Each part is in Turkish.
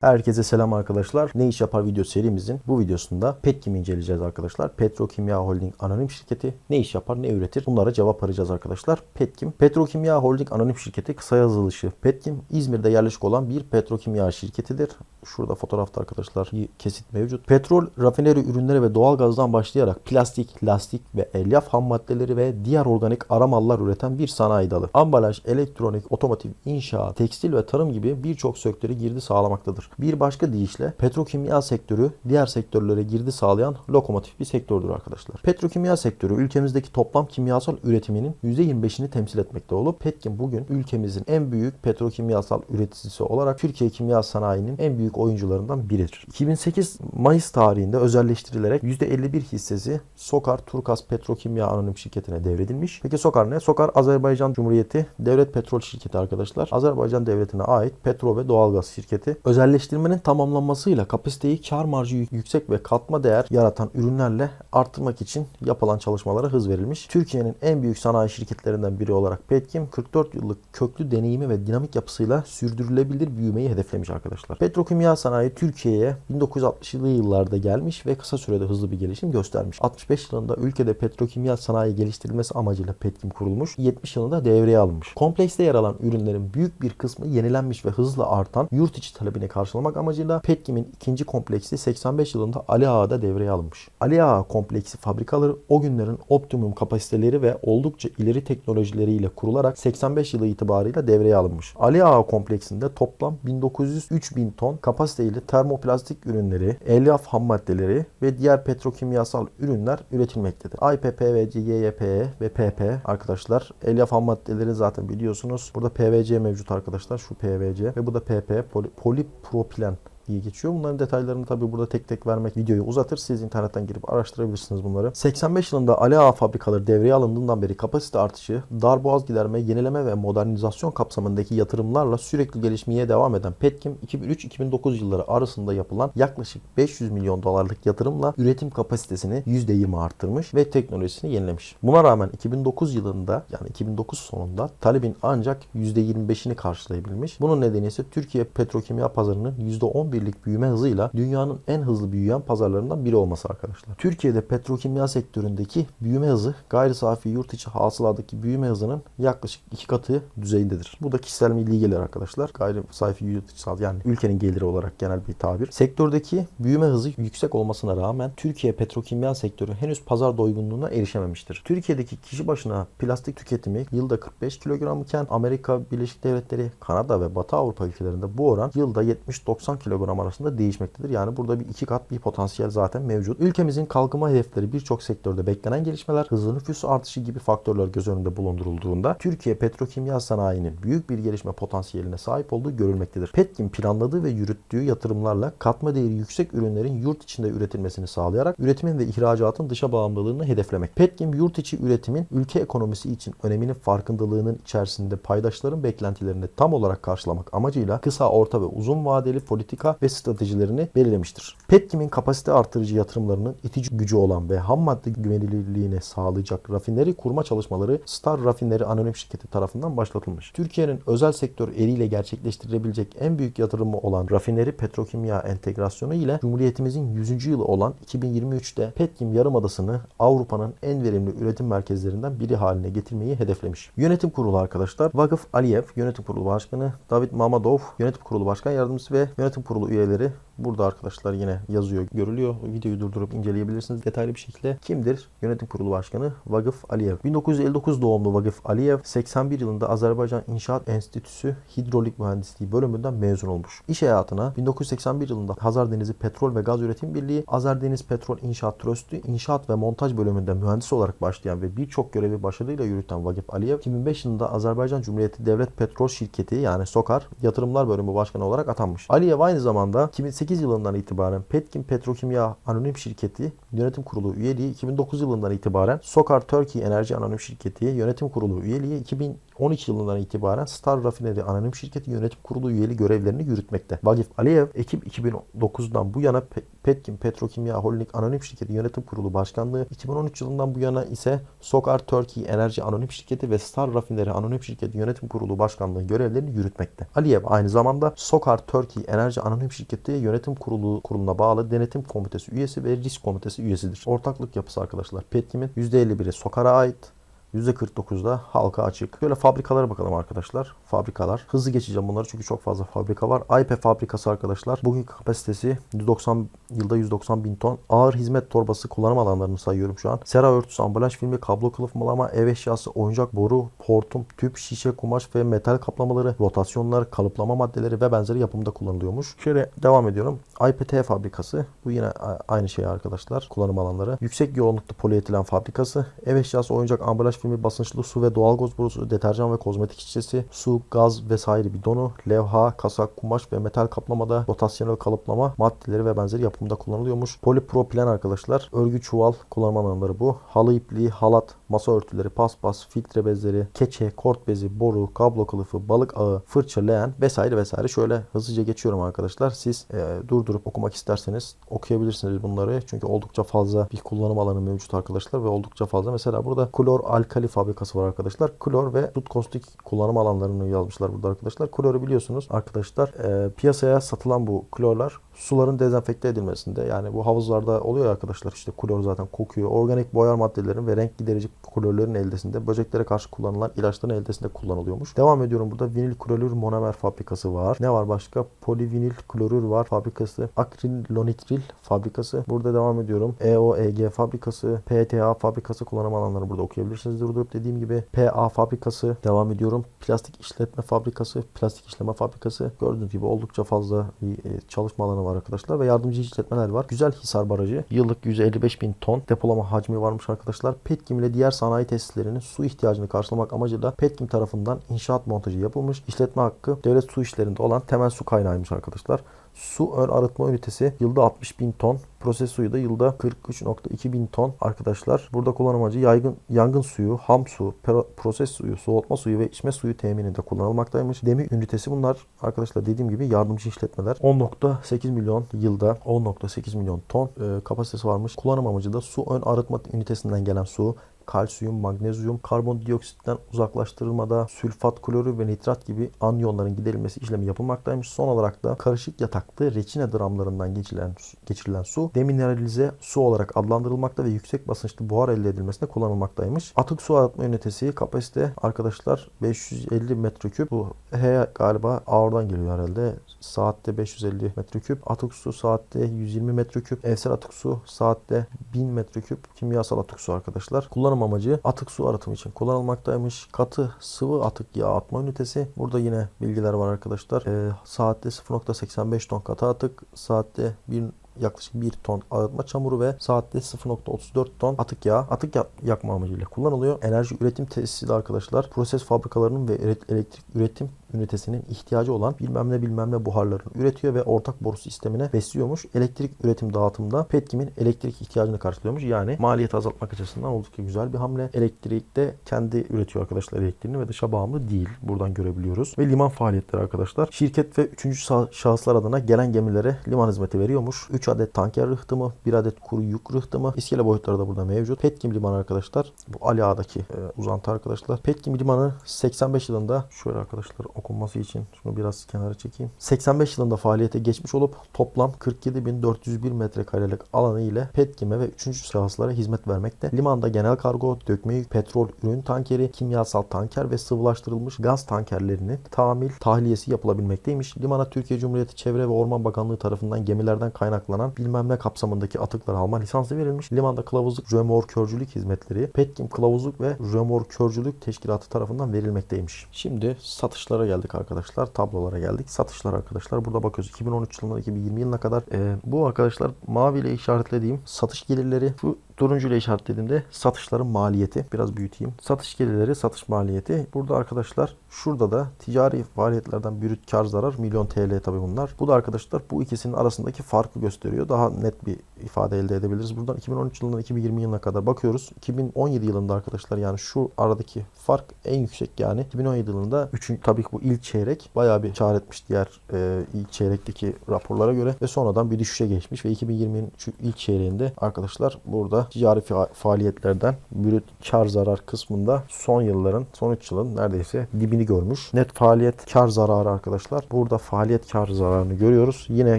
Herkese selam arkadaşlar. Ne iş yapar video serimizin bu videosunda Petkim inceleyeceğiz arkadaşlar. Petrokimya Holding anonim şirketi ne iş yapar, ne üretir? Bunlara cevap arayacağız arkadaşlar. Petkim, Petrokimya Holding anonim şirketi kısa yazılışı Petkim, İzmir'de yerleşik olan bir petrokimya şirketidir. Şurada fotoğrafta arkadaşlar bir kesit mevcut. Petrol, rafineri ürünleri ve doğalgazdan başlayarak plastik, lastik ve elyaf ham maddeleri ve diğer organik ara mallar üreten bir sanayi dalı. Ambalaj, elektronik, otomotiv, inşaat, tekstil ve tarım gibi birçok sektöre girdi sağlamaktadır. Bir başka deyişle petrokimya sektörü diğer sektörlere girdi sağlayan lokomotif bir sektördür arkadaşlar. Petrokimya sektörü ülkemizdeki toplam kimyasal üretiminin %25'ini temsil etmekte olup Petkim bugün ülkemizin en büyük petrokimyasal üreticisi olarak Türkiye kimya sanayinin en büyük oyuncularından biridir. 2008 Mayıs tarihinde özelleştirilerek %51 hissesi Sokar Turkas Petrokimya Anonim Şirketi'ne devredilmiş. Peki Sokar ne? Sokar Azerbaycan Cumhuriyeti Devlet Petrol Şirketi arkadaşlar. Azerbaycan Devleti'ne ait petrol ve doğalgaz şirketi. Özelleştirmenin tamamlanmasıyla kapasiteyi kar marjı yüksek ve katma değer yaratan ürünlerle arttırmak için yapılan çalışmalara hız verilmiş. Türkiye'nin en büyük sanayi şirketlerinden biri olarak Petkim 44 yıllık köklü deneyimi ve dinamik yapısıyla sürdürülebilir büyümeyi hedeflemiş arkadaşlar. Petrokimya sanayi Türkiye'ye 1960'lı yıllarda gelmiş ve kısa sürede hızlı bir gelişim göstermiş. 65 yılında ülkede petrokimya sanayi geliştirilmesi amacıyla Petkim kurulmuş. 70 yılında devreye alınmış. Komplekste yer alan ürünlerin büyük bir kısmı yenilenmiş ve hızla artan yurt içi talebini karşılamak amacıyla Petkim'in ikinci kompleksi 85 yılında Ali Ağa'da devreye alınmış. Ali Ağa kompleksi fabrikaları o günlerin optimum kapasiteleri ve oldukça ileri teknolojileriyle kurularak 85 yılı itibarıyla devreye alınmış. Ali Ağa kompleksinde toplam 1903 bin ton kapasiteyle termoplastik ürünleri, elyaf ham maddeleri ve diğer petrokimyasal ürünler üretilmektedir. IPPVC, YYPE ve PP arkadaşlar elyaf ham maddeleri zaten biliyorsunuz. Burada PVC mevcut arkadaşlar. Şu PVC ve bu da PP poli, polipropilen diye geçiyor. Bunların detaylarını tabi burada tek tek vermek videoyu uzatır. Siz internetten girip araştırabilirsiniz bunları. 85 yılında Ali Ağa fabrikaları devreye alındığından beri kapasite artışı, darboğaz giderme, yenileme ve modernizasyon kapsamındaki yatırımlarla sürekli gelişmeye devam eden Petkim 2003-2009 yılları arasında yapılan yaklaşık 500 milyon dolarlık yatırımla üretim kapasitesini %20 arttırmış ve teknolojisini yenilemiş. Buna rağmen 2009 yılında yani 2009 sonunda talebin ancak %25'ini karşılayabilmiş. Bunun nedeni ise Türkiye petrokimya pazarının %11 birlik büyüme hızıyla dünyanın en hızlı büyüyen pazarlarından biri olması arkadaşlar. Türkiye'de petrokimya sektöründeki büyüme hızı gayri safi yurt içi hasıladaki büyüme hızının yaklaşık iki katı düzeyindedir. Bu da kişisel milli gelir arkadaşlar. Gayri safi yurt içi yani ülkenin geliri olarak genel bir tabir. Sektördeki büyüme hızı yüksek olmasına rağmen Türkiye petrokimya sektörü henüz pazar doygunluğuna erişememiştir. Türkiye'deki kişi başına plastik tüketimi yılda 45 kilogram iken Amerika Birleşik Devletleri, Kanada ve Batı Avrupa ülkelerinde bu oran yılda 70-90 kilogram arasında değişmektedir. Yani burada bir iki kat bir potansiyel zaten mevcut. Ülkemizin kalkınma hedefleri birçok sektörde beklenen gelişmeler, hızlı nüfus artışı gibi faktörler göz önünde bulundurulduğunda Türkiye petrokimya sanayinin büyük bir gelişme potansiyeline sahip olduğu görülmektedir. Petkim planladığı ve yürüttüğü yatırımlarla katma değeri yüksek ürünlerin yurt içinde üretilmesini sağlayarak üretimin ve ihracatın dışa bağımlılığını hedeflemek. Petkim yurt içi üretimin ülke ekonomisi için öneminin farkındalığının içerisinde paydaşların beklentilerini tam olarak karşılamak amacıyla kısa, orta ve uzun vadeli politika ve stratejilerini belirlemiştir. Petkim'in kapasite artırıcı yatırımlarının itici gücü olan ve ham madde güvenilirliğini sağlayacak rafineri kurma çalışmaları Star Rafineri Anonim Şirketi tarafından başlatılmış. Türkiye'nin özel sektör eliyle gerçekleştirilebilecek en büyük yatırımı olan rafineri petrokimya entegrasyonu ile Cumhuriyetimizin 100. yılı olan 2023'te Petkim Yarımadası'nı Avrupa'nın en verimli üretim merkezlerinden biri haline getirmeyi hedeflemiş. Yönetim kurulu arkadaşlar Vakıf Aliyev, Yönetim Kurulu Başkanı David Mamadov, Yönetim Kurulu Başkan Yardımcısı ve Yönetim Kurulu üyeleri burada arkadaşlar yine yazıyor, görülüyor. Videoyu durdurup inceleyebilirsiniz detaylı bir şekilde. Kimdir? Yönetim Kurulu Başkanı Vakıf Aliyev. 1959 doğumlu Vakıf Aliyev 81 yılında Azerbaycan İnşaat Enstitüsü Hidrolik Mühendisliği bölümünden mezun olmuş. İş hayatına 1981 yılında Hazar Denizi Petrol ve Gaz Üretim Birliği, Azerdeniz Petrol İnşaat Tröstü İnşaat ve Montaj bölümünde mühendis olarak başlayan ve birçok görevi başarıyla yürüten Vakıf Aliyev 2005 yılında Azerbaycan Cumhuriyeti Devlet Petrol Şirketi yani SOKAR Yatırımlar Bölümü Başkanı olarak atanmış. Aliyev aynı zamanda 2008 yılından itibaren Petkim Petrokimya Anonim Şirketi Yönetim Kurulu üyeliği 2009 yılından itibaren Sokar Turkey Enerji Anonim Şirketi Yönetim Kurulu üyeliği 2000 2012 yılından itibaren Star Rafineri Anonim Şirketi Yönetim Kurulu üyeli görevlerini yürütmekte. Vagif Aliyev Ekim 2009'dan bu yana Pe- Petkim Petrokimya Holding Anonim Şirketi Yönetim Kurulu Başkanlığı, 2013 yılından bu yana ise Sokar Turkey Enerji Anonim Şirketi ve Star Rafineri Anonim Şirketi Yönetim Kurulu Başkanlığı görevlerini yürütmekte. Aliyev aynı zamanda Sokar Turkey Enerji Anonim Şirketi Yönetim Kurulu kuruluna bağlı Denetim Komitesi üyesi ve Risk Komitesi üyesidir. Ortaklık yapısı arkadaşlar. Petkim'in %51'i Sokar'a ait. %49'da halka açık. Şöyle fabrikalara bakalım arkadaşlar. Fabrikalar. Hızlı geçeceğim bunları çünkü çok fazla fabrika var. Aype fabrikası arkadaşlar. Bugünkü kapasitesi 190 yılda 190 bin ton. Ağır hizmet torbası kullanım alanlarını sayıyorum şu an. Sera örtüsü, ambalaj filmi, kablo kılıf malama, ev eşyası, oyuncak boru, hortum, tüp, şişe, kumaş ve metal kaplamaları, rotasyonlar, kalıplama maddeleri ve benzeri yapımda kullanılıyormuş. Şöyle devam ediyorum. IPT fabrikası. Bu yine aynı şey arkadaşlar. Kullanım alanları. Yüksek yoğunluklu polietilen fabrikası. Ev eşyası, oyuncak, ambalaj filmi, basınçlı su ve doğalgaz borusu, deterjan ve kozmetik şişesi, su, gaz vesaire bidonu, levha, kasak, kumaş ve metal kaplamada rotasyonel kalıplama maddeleri ve benzeri yapımda kullanılıyormuş. Polipropilen arkadaşlar. Örgü çuval kullanım alanları bu. Halı ipliği, halat, masa örtüleri, paspas, filtre bezleri, keçe, kort bezi, boru, kablo kılıfı, balık ağı, fırça, leğen vesaire vesaire. Şöyle hızlıca geçiyorum arkadaşlar. Siz e, durdurup okumak isterseniz okuyabilirsiniz bunları. Çünkü oldukça fazla bir kullanım alanı mevcut arkadaşlar ve oldukça fazla. Mesela burada klor alkali fabrikası var arkadaşlar. Klor ve dut kostik kullanım alanlarını yazmışlar burada arkadaşlar. Kloru biliyorsunuz arkadaşlar e, piyasaya satılan bu klorlar suların dezenfekte edilmesinde yani bu havuzlarda oluyor arkadaşlar işte klor zaten kokuyor. Organik boyar maddelerin ve renk giderici klorlerin eldesinde böceklere karşı kullanılan ilaçların eldesinde kullanılıyormuş. Devam ediyorum burada vinil klorür monomer fabrikası var. Ne var başka? Polivinil klorür var fabrikası. Akrilonitril fabrikası. Burada devam ediyorum. EOEG fabrikası, PTA fabrikası kullanım alanları burada okuyabilirsiniz. Durdurup dediğim gibi PA fabrikası. Devam ediyorum. Plastik işletme fabrikası, plastik işleme fabrikası. Gördüğünüz gibi oldukça fazla bir e, çalışma alanı var arkadaşlar ve yardımcı işletmeler var. Güzel Hisar Barajı. Yıllık 155 bin ton depolama hacmi varmış arkadaşlar. Petkim ile diğer sanayi tesislerinin su ihtiyacını karşılamak amacıyla Petkim tarafından inşaat montajı yapılmış. İşletme hakkı devlet su işlerinde olan temel su kaynağıymış arkadaşlar. Su ön arıtma ünitesi yılda 60 bin ton. Proses suyu da yılda 43.2 bin ton arkadaşlar. Burada kullanım amacı yaygın, yangın suyu, ham su, pro- proses suyu, soğutma suyu ve içme suyu temininde kullanılmaktaymış. Demir ünitesi bunlar arkadaşlar dediğim gibi yardımcı işletmeler. 10.8 milyon yılda 10.8 milyon ton e, kapasitesi varmış. Kullanım amacı da su ön arıtma ünitesinden gelen su, kalsiyum, magnezyum, karbondioksitten uzaklaştırılmada sülfat klorür ve nitrat gibi anyonların giderilmesi işlemi yapılmaktaymış. Son olarak da karışık yataklı reçine dramlarından geçirilen, geçirilen su demineralize su olarak adlandırılmakta ve yüksek basınçlı buhar elde edilmesinde kullanılmaktaymış. Atık su arıtma ünitesi kapasite arkadaşlar 550 metreküp. Bu H galiba ağırdan geliyor herhalde. Saatte 550 metreküp. Atık su saatte 120 metreküp. Evsel atık su saatte 1000 metreküp. Kimyasal atık su arkadaşlar. Kullanım amacı atık su arıtımı için kullanılmaktaymış. Katı sıvı atık yağ atma ünitesi. Burada yine bilgiler var arkadaşlar. Ee, saatte 0.85 ton katı atık. Saatte 1 yaklaşık 1 ton arıtma çamuru ve saatte 0.34 ton atık yağ atık ya- yakma amacıyla kullanılıyor. Enerji üretim tesisi de arkadaşlar proses fabrikalarının ve ele- elektrik üretim ünitesinin ihtiyacı olan bilmem ne bilmem ne buharlarını üretiyor ve ortak boru sistemine besliyormuş. Elektrik üretim dağıtımda Petkim'in elektrik ihtiyacını karşılıyormuş. Yani maliyeti azaltmak açısından oldukça güzel bir hamle. Elektrikte kendi üretiyor arkadaşlar elektriğini ve dışa bağımlı değil. Buradan görebiliyoruz. Ve liman faaliyetleri arkadaşlar. Şirket ve üçüncü şah- şahıslar adına gelen gemilere liman hizmeti veriyormuş. 3 adet tanker rıhtımı, 1 adet kuru yük rıhtımı. İskele boyutları da burada mevcut. Petkim Limanı arkadaşlar. Bu Ali Ağa'daki e, uzantı arkadaşlar. Petkim Limanı 85 yılında şöyle arkadaşlar okunması için şunu biraz kenara çekeyim. 85 yılında faaliyete geçmiş olup toplam 47.401 metrekarelik alanı ile Petkim'e ve 3. şahıslara hizmet vermekte. Limanda genel kargo, dökme yük, petrol, ürün tankeri, kimyasal tanker ve sıvılaştırılmış gaz tankerlerinin tamir, tahliyesi yapılabilmekteymiş. Limana Türkiye Cumhuriyeti Çevre ve Orman Bakanlığı tarafından gemilerden kaynaklanan bilmem ne kapsamındaki atıkları alma lisansı verilmiş. Limanda kılavuzluk, römorkörcülük hizmetleri Petkim Kılavuzluk ve Römorkörcülük Teşkilatı tarafından verilmekteymiş. Şimdi satışlara geldik arkadaşlar. Tablolara geldik. Satışlar arkadaşlar. Burada bakıyoruz. 2013 yılından 2020 yılına kadar e, bu arkadaşlar mavi ile işaretlediğim satış gelirleri şu turuncuyla işaretlediğimde satışların maliyeti. Biraz büyüteyim. Satış gelirleri, satış maliyeti. Burada arkadaşlar şurada da ticari faaliyetlerden brüt kar zarar milyon TL tabii bunlar. Bu da arkadaşlar bu ikisinin arasındaki farkı gösteriyor. Daha net bir ifade elde edebiliriz. Buradan 2013 yılından 2020 yılına kadar bakıyoruz. 2017 yılında arkadaşlar yani şu aradaki fark en yüksek yani. 2017 yılında 3. tabii ki bu ilk çeyrek bayağı bir kar etmiş diğer e, ilk çeyrekteki raporlara göre ve sonradan bir düşüşe geçmiş ve 2020'nin şu ilk çeyreğinde arkadaşlar burada ticari fa- faaliyetlerden brüt kar zarar kısmında son yılların son 3 yılın neredeyse dibini görmüş. Net faaliyet kar zararı arkadaşlar. Burada faaliyet kar zararını görüyoruz. Yine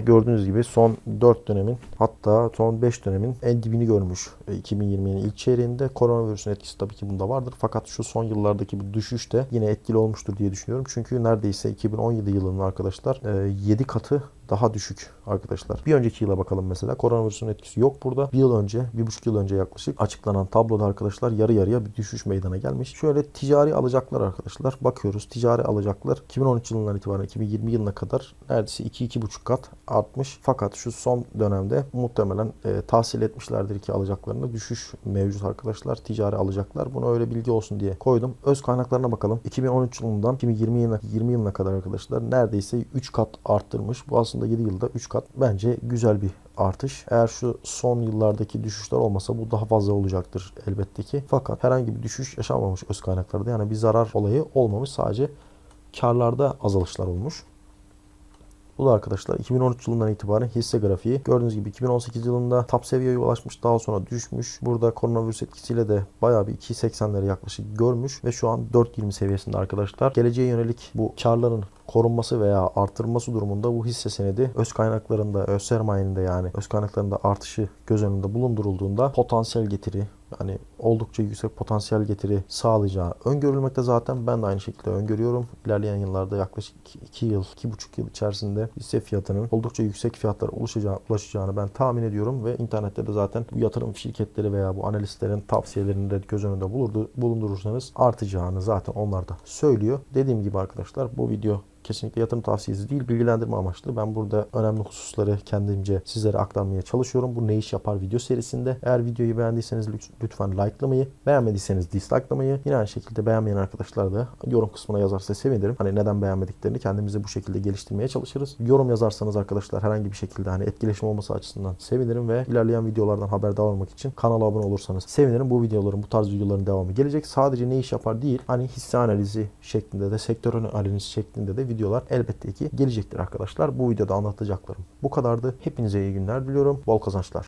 gördüğünüz gibi son 4 dönemin hatta son 5 dönemin en dibini görmüş. E, 2020'nin ilk çeyreğinde koronavirüsün etkisi tabii ki bunda vardır. Fakat şu son yıllardaki bu düşüş de yine etkili olmuştur diye düşünüyorum. Çünkü neredeyse 2017 yılının arkadaşlar 7 katı daha düşük arkadaşlar. Bir önceki yıla bakalım mesela. Koronavirüsün etkisi yok burada. Bir yıl önce, bir buçuk yıl önce yaklaşık açıklanan tabloda arkadaşlar yarı yarıya bir düşüş meydana gelmiş. Şöyle ticari alacaklar arkadaşlar. Bakıyoruz ticari alacaklar 2013 yılından itibaren 2020 yılına kadar neredeyse 2-2,5 kat artmış. Fakat şu son dönemde muhtemelen e, tahsil etmişlerdir ki alacaklarında düşüş mevcut arkadaşlar. Ticari alacaklar. Bunu öyle bilgi olsun diye koydum. Öz kaynaklarına bakalım. 2013 yılından 2020 yılına, 20 yılına kadar arkadaşlar neredeyse 3 kat arttırmış. Bu aslında 7 yılda 3 kat bence güzel bir artış. Eğer şu son yıllardaki düşüşler olmasa bu daha fazla olacaktır elbette ki. Fakat herhangi bir düşüş yaşanmamış öz kaynaklarda. Yani bir zarar olayı olmamış. Sadece karlarda azalışlar olmuş. Bu da arkadaşlar 2013 yılından itibaren hisse grafiği. Gördüğünüz gibi 2018 yılında top seviyeye ulaşmış daha sonra düşmüş. Burada koronavirüs etkisiyle de bayağı bir 2.80'leri yaklaşık görmüş ve şu an 4.20 seviyesinde arkadaşlar. Geleceğe yönelik bu karların korunması veya artırılması durumunda bu hisse senedi öz kaynaklarında, öz sermayenin de yani öz kaynaklarında artışı göz önünde bulundurulduğunda potansiyel getiri yani oldukça yüksek potansiyel getiri sağlayacağı öngörülmekte zaten. Ben de aynı şekilde öngörüyorum. İlerleyen yıllarda yaklaşık 2 yıl, 2,5 yıl içerisinde hisse fiyatının oldukça yüksek fiyatlara ulaşacağı, ulaşacağını ben tahmin ediyorum ve internette de zaten bu yatırım şirketleri veya bu analistlerin tavsiyelerini de göz önünde bulundur- bulundurursanız artacağını zaten onlar da söylüyor. Dediğim gibi arkadaşlar bu video kesinlikle yatırım tavsiyesi değil, bilgilendirme amaçlı. Ben burada önemli hususları kendimce sizlere aktarmaya çalışıyorum. Bu ne iş yapar video serisinde. Eğer videoyu beğendiyseniz lüt- lütfen likelamayı, beğenmediyseniz dislikelamayı, yine aynı şekilde beğenmeyen arkadaşlar da yorum kısmına yazarsa sevinirim. Hani neden beğenmediklerini kendimizi bu şekilde geliştirmeye çalışırız. Yorum yazarsanız arkadaşlar herhangi bir şekilde hani etkileşim olması açısından sevinirim ve ilerleyen videolardan haberdar olmak için kanala abone olursanız sevinirim. Bu videoların, bu tarz videoların devamı gelecek. Sadece ne iş yapar değil, hani hisse analizi şeklinde de, sektör analizi şeklinde de videolar elbette ki gelecektir arkadaşlar. Bu videoda anlatacaklarım bu kadardı. Hepinize iyi günler diliyorum. Bol kazançlar.